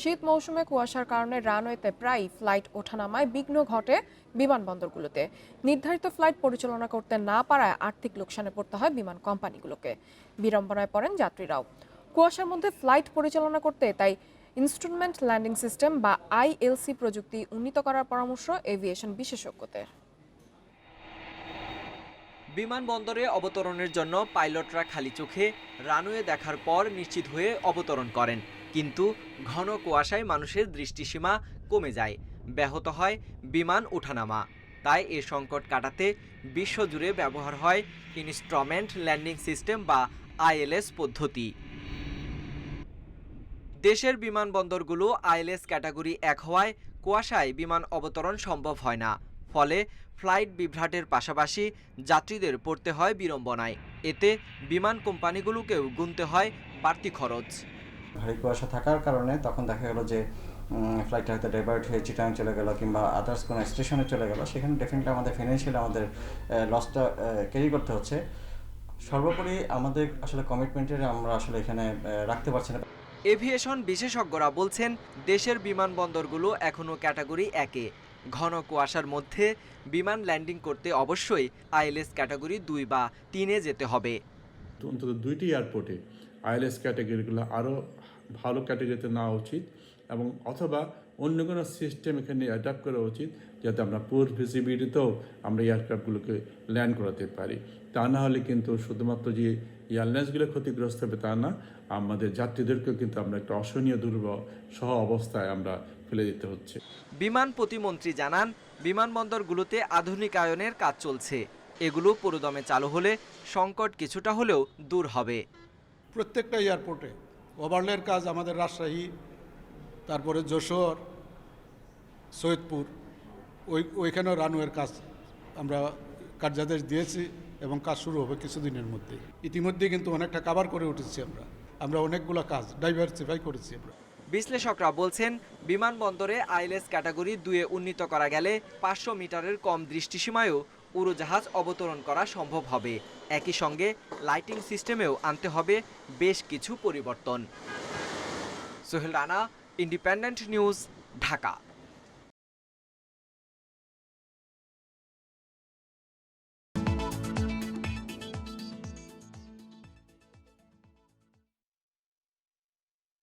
শীত মৌসুমে কুয়াশার কারণে রানওয়েতে প্রায়ই ফ্লাইট ওঠানামায় বিঘ্ন ঘটে বিমানবন্দরগুলোতে। নির্ধারিত ফ্লাইট পরিচালনা করতে না পারায় আর্থিক লোকসানে পড়তে হয় বিমান কোম্পানিগুলোকে। বিড়ম্বনায় পড়েন যাত্রীরাও। কুয়াশার মধ্যে ফ্লাইট পরিচালনা করতে তাই ইনস্ট্রুমেন্ট ল্যান্ডিং সিস্টেম বা আইএলসি প্রযুক্তি উন্নীত করার পরামর্শ এভিয়েশন বিশেষজ্ঞদের। বিমানবন্দরে অবতরণের জন্য পাইলটরা খালি চোখে রানওয়ে দেখার পর নিশ্চিত হয়ে অবতরণ করেন। কিন্তু ঘন কুয়াশায় মানুষের দৃষ্টিসীমা কমে যায়। ব্যাহত হয় বিমান ওঠানামা তাই এ সংকট কাটাতে বিশ্বজুড়ে ব্যবহার হয় ইনস্ট্রুমেন্ট ল্যান্ডিং সিস্টেম বা আইএলএস পদ্ধতি। দেশের বিমানবন্দরগুলো আইএলএস ক্যাটাগরি এক হওয়ায় কুয়াশায় বিমান অবতরণ সম্ভব হয় না। ফলে ফ্লাইট বিভ্রাটের পাশাপাশি যাত্রীদের পড়তে হয় বিড়ম্বনায়। এতে বিমান কোম্পানিগুলোকেও গুনতে হয় বাড়তি খরচ। ভারী কুয়াশা থাকার কারণে তখন দেখা গেল যে ফ্লাইটটা হয়তো ডাইভার্ট হয়ে চিটাং চলে গেল কিংবা আদার্স কোনো স্টেশনে চলে গেল। সেখানে ডেফিনেটলি আমাদের ফিনান্সিয়ালি আমাদের লসটা ক্যারি করতে হচ্ছে। সর্বোপরি আমাদের আসলে কমিটমেন্টের আমরা আসলে এখানে রাখতে পারছি না। এভিয়েশন বিশেষজ্ঞরা বলছেন দেশের বিমানবন্দরগুলো এখনও ক্যাটাগরি একে। ঘন কুয়াশার মধ্যে বিমান ল্যান্ডিং করতে অবশ্যই আইএলএস ক্যাটাগরি দুই বা তিনে যেতে হবে। অন্তত দুইটি এয়ারপোর্টে আইএলএস ক্যাটাগরিগুলো আরও ভালো ক্যাটাগরিতে নেওয়া উচিত এবং অথবা অন্য কোনো সিস্টেম এখানে অ্যাডাপ্ট করা উচিত যাতে আমরা পুর ভিজিবিলিটিতেও আমরা এয়ারক্রাফটগুলোকে ল্যান্ড করাতে পারি। তা না হলে কিন্তু শুধুমাত্র যে এয়ারলাইন্সগুলো ক্ষতিগ্রস্ত হবে তা না, আমাদের যাত্রীদেরকেও কিন্তু আমরা একটা অসহনীয় দুর্বল সহ অবস্থায় আমরা ফেলে দিতে হচ্ছে। বিমান প্রতিমন্ত্রী জানান, বিমানবন্দরগুলোতে আধুনিকায়নের কাজ চলছে। এগুলো পুরোদমে চালু হলে সংকট কিছুটা হলেও দূর হবে। প্রত্যেকটা এয়ারপোর্টে। ওভারলের কাজ আমাদের রাজশাহী, তারপরে যশোর, সৈয়দপুর, ওই, ওইখানেও রানওয়ের কাজ আমরা কার্যাদেশ দিয়েছি এবং কাজ শুরু হবে কিছুদিনের মধ্যে ইতিমধ্যে কিন্তু অনেকটা কাভার করে উঠেছি আমরা। আমরা অনেকগুলো কাজ ডাইভার্সিফাই করেছি আমরা। বিশ্লেষকরা বলছেন, বিমানবন্দরে আইএলএস ক্যাটাগরি দুয়ে উন্নীত করা গেলে পাঁচশো মিটারের কম দৃষ্টিসীমায়ও উড়োজাহাজ অবতরণ করা সম্ভব হবে। একই সঙ্গে লাইটিং সিস্টেমেও আনতে হবে বেশ কিছু পরিবর্তন। Sohel Rana independent news Dhaka.